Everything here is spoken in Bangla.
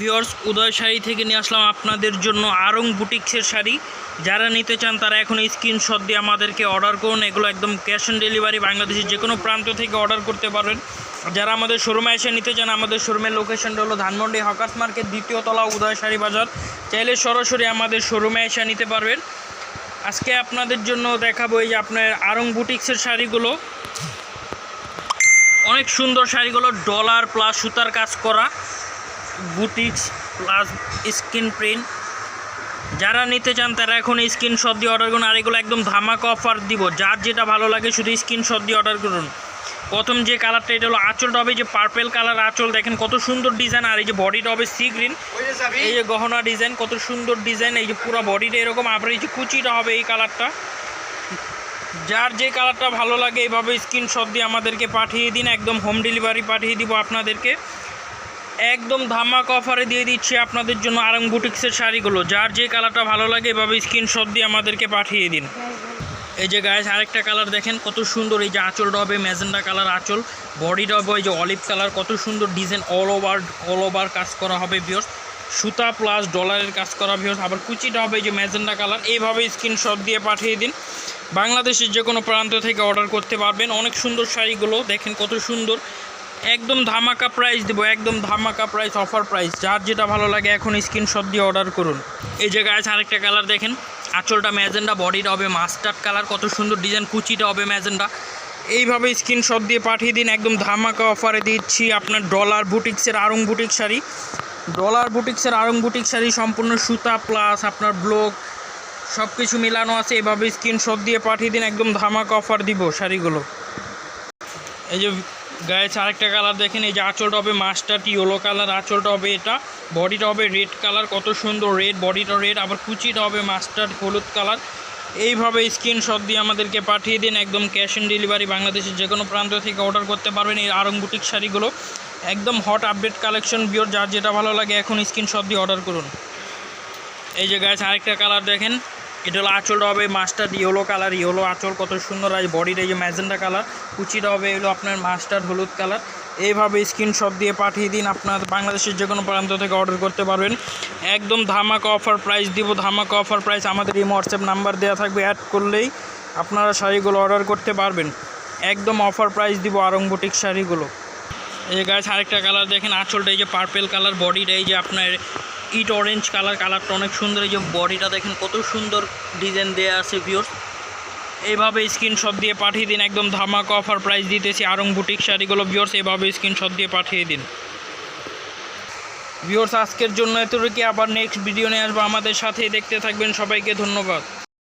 ভিওর্স উদয় শাড়ি থেকে নিয়ে আসলাম আপনাদের জন্য আরং বুটিক্সের শাড়ি। যারা নিতে চান, তারা এখন স্ক্রিনশট দিয়ে আমাদেরকে অর্ডার করুন। এগুলো একদম ক্যাশ অন ডেলিভারি বাংলাদেশের যে কোনো প্রান্ত থেকে অর্ডার করতে পারবেন। যারা আমাদের শোরুমে এসে নিতে চান, আমাদের শোরুমের লোকেশনটা হলো ধানমন্ডি হকার্স মার্কেট দ্বিতীয় তলা, উদয় শাড়ি বাজার। চাইলে সরাসরি আমাদের শোরুমে এসে নিতে পারবেন। আজকে আপনাদের জন্য দেখাবো এই যে আপনার আরং বুটিক্সের শাড়িগুলো। অনেক সুন্দর শাড়িগুলো ডলার প্লাস সুতার কাজ করা। Boutiques plus screen print. যারা নিতে চান তারা এখন স্ক্রিনশট দিয়ে অর্ডার করুন। আর এগুলো একদম ধামাকা অফার দিব। যার যেটা ভালো লাগে শুধু স্ক্রিনশট দিয়ে অর্ডার করুন। প্রথম যে কালারটা এটা হলো আঁচলটা হবে যে পার্পেল কালার আঁচল, দেখেন কত সুন্দর ডিজাইন আর এই যে বডিটা হবে সি গ্রিন এই যে গহনা ডিজাইন কত সুন্দর ডিজাইন এই যে পুরো বডিটা এরকম। আবার এই যে কুচিটা হবে এই কালারটা যার যে কালারটা ভালো লাগে, এইভাবে স্ক্রিনশট দিয়ে আমাদেরকে পাঠিয়ে দিন। একদম হোম ডেলিভারি পাঠিয়ে দিব আপনাদেরকে। একদম ধামাক অফারে দিয়ে দিচ্ছি আপনাদের জন্য আরং বুটিক্সের শাড়িগুলো। যার যে কালারটা ভালো লাগে এভাবে স্ক্রিনশট দিয়ে আমাদেরকে পাঠিয়ে দিন। এই যে গায়ে আরেকটা কালার দেখেন, কত সুন্দর এই যে আঁচলটা হবে ম্যাজেন্ডা কালার আঁচল। বডিটা হবে এই যে অলিভ কালার কত সুন্দর design all over all over কাজ করা হবে বিয়স সুতা প্লাস ডলারের কাজ করা ভিউস আবার কুচিটা হবে যে ম্যাজেন্ডা কালার, এইভাবে স্ক্রিনশট দিয়ে পাঠিয়ে দিন। বাংলাদেশের যে কোনো প্রান্ত থেকে অর্ডার করতে পারবেন। অনেক সুন্দর শাড়িগুলো, দেখেন কত সুন্দর। একদম ধামাকা প্রাইস দেবো, একদম ধামাকা প্রাইস অফার প্রাইস যার যেটা ভালো লাগে এখন স্ক্রিনশট দিয়ে অর্ডার করুন। এই যে গায়ে আরেকটা কালার দেখেন। আঁচলটা ম্যাজেন্ডা বডিটা হবে মাস্টার্ড কালার কত সুন্দর ডিজাইন কুচিটা হবে ম্যাজেন্ডা এইভাবে স্ক্রিনশট দিয়ে পাঠিয়ে দিন, একদম ধামাকা অফারে দিচ্ছি আপনার ডলার বুটিক্সের আরং বুটিক শাড়ি। ডলার বুটিক্সের আরং বুটিক শাড়ি সম্পূর্ণ সুতা প্লাস আপনার ব্লক সব কিছু মিলানো আছে। এভাবে স্ক্রিনশট দিয়ে পাঠিয়ে দিন, একদম ধামাকা অফার দিব শাড়িগুলো। এই যে গায়ে আরেকটা কালার দেখেন, এই যে আঁচলটা হবে মাস্টার ইয়েলো কালার আঁচলটা হবে এটা। বডিটা হবে রেড কালার কত সুন্দর রেড বডিটা রেড আবার কুচিটা হবে মাস্টার হলুদ কালার এইভাবে স্ক্রিনশট দিয়ে আমাদেরকে পাঠিয়ে দিন, একদম ক্যাশ অন ডেলিভারি বাংলাদেশের যে কোনো প্রান্ত থেকে অর্ডার করতে পারবেন এই আরং বুটিক শাড়িগুলো। একদম হট আপডেট কালেকশন বিওর যার যেটা ভালো লাগে, এখন স্ক্রিনশট দিয়ে অর্ডার করুন। এই যে গাছ আরেকটা কালার দেখেন এটা হলো আঁচলটা হবে মাস্টার ইয়েলো কালার, ইয়েলো আঁচল কত সুন্দর বডির এই যে ম্যাজেন্ডা কালার, কুচিটা হবে এগুলো আপনার মাস্টার হলুদ কালার। এইভাবে স্ক্রিনশট দিয়ে পাঠিয়ে দিন, আপনার বাংলাদেশের যে কোনো প্রান্ত থেকে অর্ডার করতে পারবেন। একদম ধামাকা অফার প্রাইস দিব, ধামাকা অফার প্রাইস আমাদের এই হোয়াটসঅ্যাপ নাম্বার দেওয়া থাকবে অ্যাড করলেই আপনারা শাড়িগুলো অর্ডার করতে পারবেন। একদম অফার প্রাইস দিব আরং বুটিক শাড়িগুলো। এই গাছ আরেকটা কালার দেখেন, আঁচলটা এই যে পার্পেল কালার বডিটা এই যে আপনার ইট অরেঞ্জ কালার কালারটা অনেক সুন্দর। এই যে বডিটা দেখেন, কত সুন্দর ডিজাইন দেওয়া আছে ভিওর এইভাবে স্ক্রিনশট দিয়ে পাঠিয়ে দিন, একদম ধামাকা অফার প্রাইস দিতেছি, আরং বুটিক শাড়িগুলো ভিওর্স এইভাবে স্ক্রিনশট দিয়ে পাঠিয়ে দিন। ভিওর্স আজকের জন্য এতটুকু আবার নেক্সট ভিডিও নিয়ে আসব। আমাদের সাথেই দেখতে থাকবেন। সবাইকে ধন্যবাদ।